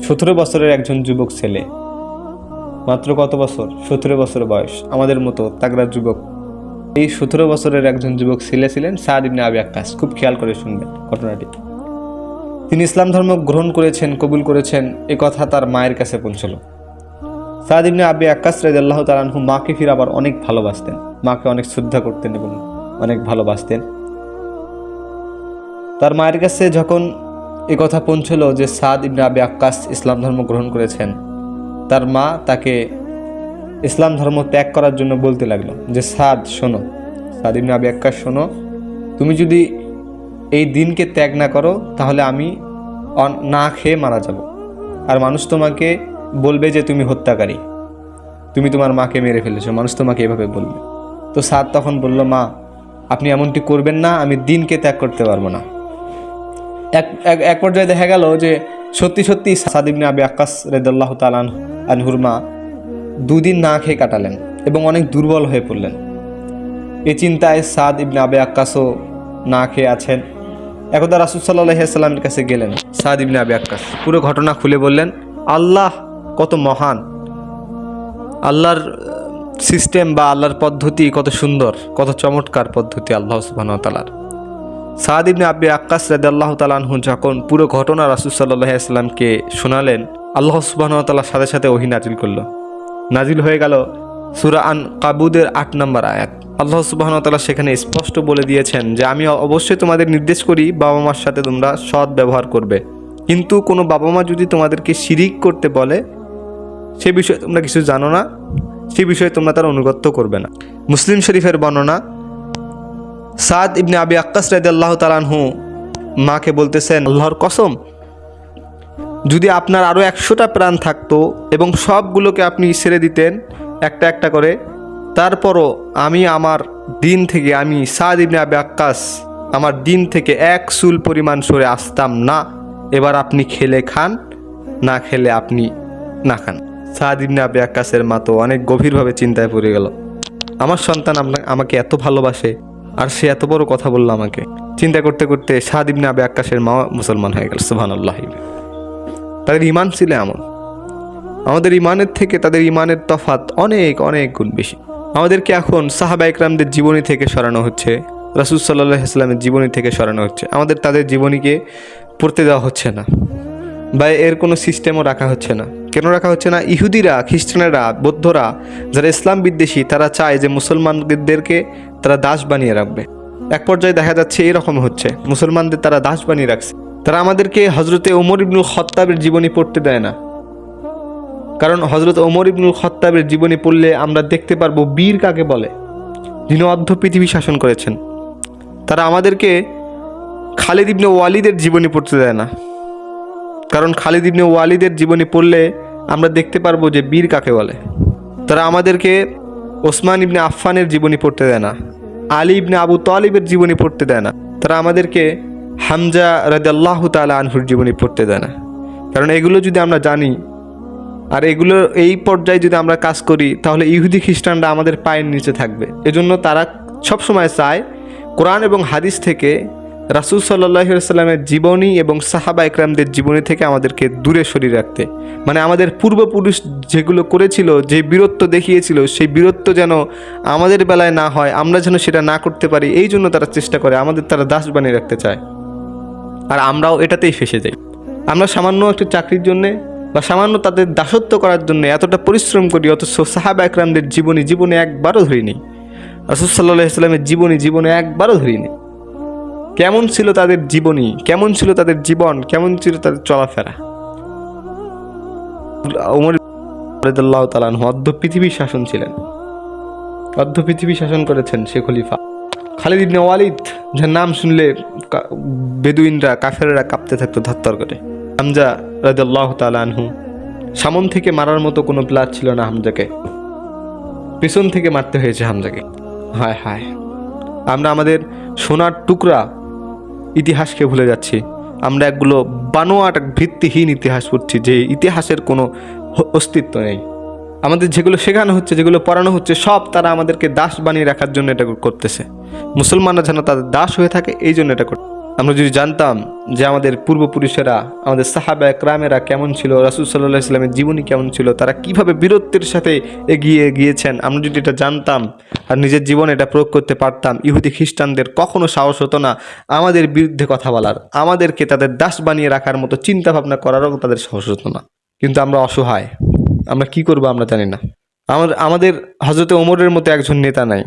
সতেরো বছরের একজন যুবক ছেলে। মাত্র কত বছর? সতেরো বছর বয়স। আমাদের মতো তাগড়া যুবক। এই সতেরো বছরের একজন যুবক ছেলে ছিলেন সাদ ইবনে আবি আক্কাস। খুব খেয়াল করে শুনবেন ঘটনাটি। তিনি ইসলাম ধর্ম গ্রহণ করেছেন, কবুল করেছেন, এ কথা তার মায়ের কাছে পৌঁছল। সাদ ইবনে আবি আক্কাস রাদিয়াল্লাহু তাআলা আনহু মাকে ফির আবার অনেক ভালোবাসতেন। মাকে অনেক শ্রদ্ধা করতেন এবং অনেক ভালোবাসতেন। তার মায়ের কাছে যখন এ কথা পৌঁছলো যে সাদ ইবনে আবি আক্কাস ইসলাম ধর্ম গ্রহণ করেছেন। তার মা তাকে ইসলাম ধর্ম ত্যাগ করার জন্য বলতে লাগল যে, সাদ, শোনো। সাদ ইবনে আবি আক্কাস, শোনো। তুমি যদি এই দিনকে ত্যাগ না করো, তাহলে আমি না খেয়ে মারা যাব। আর মানুষ তোমাকে বলবে যে, তুমি হত্যাকারী। তুমি তোমার মাকে মেরে ফেলেছো। মানুষ তোমাকে এভাবে বলবে। তো সাদ তখন বলল, মা, আপনি এমনটি করবেন না, আমি দিনকে ত্যাগ করতে পারব না। এক, এক- পর্যায়ে দেখা গেল যে সত্যি সত্যি সাদ ইবনে আবি আক্কাস রেদাল্লাহ তালান আনহুর মা দুদিন না খেয়ে কাটালেন এবং অনেক দুর্বল হয়ে পড়লেন। এ চিন্তায় সাদ ইবনে আবে আক্কাসও না খেয়ে আছেন। একদা রাসুল সাল্লাহামের কাছে গেলেন সাদ ইবনে আবে আক্কাস। পুরো ঘটনা খুলে বললেন, আল্লাহ কত মহান। আল্লাহর সিস্টেম বা আল্লাহর পদ্ধতি কত সুন্দর, কত চমৎকার পদ্ধতি আল্লাহ সুবাহ তালার সাদ ইবনে আব্বে আক্কাস রাদ আল্লাহ তালানহু যখন পুরো ঘটনা রাসুল সাল্লাহ ইসলামকে শোনালেন, আল্লাহ সুবাহ তাল্লার সাথে সাথে ওহি নাজিল করল। নাজিল হয়ে গেল সুরা আন কাবুদের আট নম্বর আয়াত। আল্লাহ সুবাহ তাল্লাহ সেখানে স্পষ্ট বলে দিয়েছেন যে, আমি অবশ্যই তোমাদের নির্দেশ করি বাবা মার সাথে তোমরা সৎ ব্যবহার করবে। কিন্তু কোনো বাবা মা যদি তোমাদেরকে শিরিক করতে বলে, সে বিষয়ে তোমরা কিছু জানো না। সে বিষয়ে তোমরা তার অনুগত্য করবে না। মুসলিম শরীফের বর্ণনা সাদ ইবনে আবি আক্কাস রাদ আল্লাহ তালানহু মাকে বলতেছেন, আল্লাহর কসম, যদি আপনার আরও একশোটা প্রাণ থাকতো এবং সবগুলোকে আপনি ছেড়ে দিতেন, একটা একটা করে, তারপরও আমি আমার দিন থেকে, আমি সাদ ইবনে আবি আক্কাস, আমার দিন থেকে এক চুল পরিমাণ সরে আসতাম না। এবার আপনি খেলে খান, না খেলে আপনি না খান। সাদ ইবনে আবি আক্কাসের মা তো অনেক গভীরভাবে চিন্তায় পড়ে গেল। আমার সন্তান আপনা- আমাকে এত ভালোবাসে আর সে এত বড় কথা বলল আমাকে। চিন্তা করতে করতে সাদ ইবনে আবি আক্কাসের মা মুসলমান হয়ে গেল সুবহান আল্লাহ তাদের ইমান ছিল এমন। আমাদের ইমানের থেকে তাদের ইমানের তফাত অনেক অনেক গুণ বেশি। আমাদেরকে এখন সাহাবা ইকরামদের জীবনী থেকে সরানো হচ্ছে, রাসুল সাল্লাহ ইসলামের জীবনী থেকে সরানো হচ্ছে। আমাদের তাদের জীবনীকে পড়তে দেওয়া হচ্ছে না বা এর কোনো সিস্টেমও রাখা হচ্ছে না। কেন রাখা হচ্ছে না? ইহুদিরা, খ্রিস্টানেরা, বৌদ্ধরা, যারা ইসলাম বিদ্বেষী, তারা চায় যে মুসলমানদেরকে তারা দাস বানিয়ে রাখবে। এক পর্যায়ে দেখা যাচ্ছে এরকম হচ্ছে। মুসলমানদের তারা দাস বানিয়ে রাখছে। তারা আমাদেরকে হজরতে ওমর ইবনুল খত্তাবের জীবনী পড়তে দেয় না। কারণ হজরত ওমর ইবনুল খত্তাবের জীবনী পড়লে আমরা দেখতে পারব বীর কাকে বলে? যিনি অর্ধ পৃথিবী শাসন করেছেন। তারা আমাদেরকে খালিদ ইবনে ওয়ালিদের জীবনী পড়তে দেয় না। কারণ খালিদ ইবনে ওয়ালিদের জীবনী পড়লে আমরা দেখতে পারব যে বীর কাকে বলে। তারা আমাদেরকে ওসমান ইবনে আফফানের জীবনী পড়তে দেয় না। আলী ইবনে আবু তালিবের জীবনী পড়তে দেয় না। তারা আমাদেরকে হামজা রাদিয়াল্লাহ তালা আনহুর জীবনী পড়তে দেয় না। কারণ এগুলো যদি আমরা জানি, আর এগুলো, এই পর্যায়ে যদি আমরা কাজ করি, তাহলে ইহুদি খ্রিস্টানরা আমাদের পায়ের নিচে থাকবে। এজন্য তারা সবসময় চায় কোরআন এবং হাদিস থেকে রাসুল সাল্লাহিসাল্লামের জীবনী এবং সাহাবা একরামদের জীবনী থেকে আমাদেরকে দূরে সরিয়ে রাখতে। মানে আমাদের পূর্বপুরুষ যেগুলো করেছিল, যে বীরত্ব দেখিয়েছিল, সেই বীরত্ব যেন আমাদের বেলায় না হয়, আমরা যেন সেটা না করতে পারি, এই জন্য তারা চেষ্টা করে, আমাদের তারা দাস বানিয়ে রাখতে চায়। আর আমরাও এটাতেই ফেসে যাই। আমরা সামান্য একটু চাকরির জন্যে বা সামান্য তাদের দাসত্ব করার জন্য এতটা পরিশ্রম করি, অথচ সাহাবা একরামদের জীবনী জীবনে একবারও ধরিনি। রসুল সাল্লাহ ইসলামের জীবনী জীবনে একবারও ধরিনি। কেমন ছিল তাদের জীবনী? কেমন ছিল তাদের জীবন? কেমন ছিল তাদের চলাফেরা? ওমর রাদিয়াল্লাহু তাআলা আনহু অর্ধ পৃথিবীর শাসন ছিলেন। অর্ধ পৃথিবী শাসন করেছেন শেখ খলিফা। খালিদ ইবনে ওয়ালিদ, যার নাম শুনলে বেদুইনরা, কাফেররা কাঁপতে থাকতো ধত্তর করে। হামজা রাদিয়াল্লাহ তাআলা আনহু, সামন থেকে মারার মতো কোনো প্লাস ছিল না হামজাকে। পেছন থেকে মারতে হয়েছে হামজাকে। হায় হায়। আমরা আমাদের সোনার টুকরা ইতিহাসকে ভুলে যাচ্ছি। আমরা একগুলো বানোয়াট ভিত্তিহীন ইতিহাস পড়ছি, যে ইতিহাসের কোনো অস্তিত্ব নেই। আমাদের যেগুলো শেখানো হচ্ছে, যেগুলো পড়ানো হচ্ছে, সব তারা আমাদেরকে দাস বানিয়ে রাখার জন্য এটা করতেছে। মুসলমানরা যেন তাদের দাস হয়ে থাকে, এই জন্য এটা করতে আমরা যদি জানতাম যে আমাদের পূর্বপুরুষেরা, আমাদের সাহাবা ক্রামেরা কেমন ছিল, রাসুল সাল্লাহ ইসলামের জীবনী কেমন ছিল, তারা কীভাবে বীরত্বের সাথে এগিয়ে গিয়েছেন, আমরা যদি এটা জানতাম আর নিজের জীবনে এটা প্রয়োগ করতে পারতাম, ইহুদি খ্রিস্টানদের কখনো সাহস হতো না আমাদের বিরুদ্ধে কথা বলার, আমাদেরকে তাদের দাস বানিয়ে রাখার মতো চিন্তা ভাবনা করারও তাদের সাহস হতো না। কিন্তু আমরা অসহায়, আমরা কি করব আমরা জানি না। আমার, আমাদের হজরতে ওমরের মতো একজন নেতা নাই।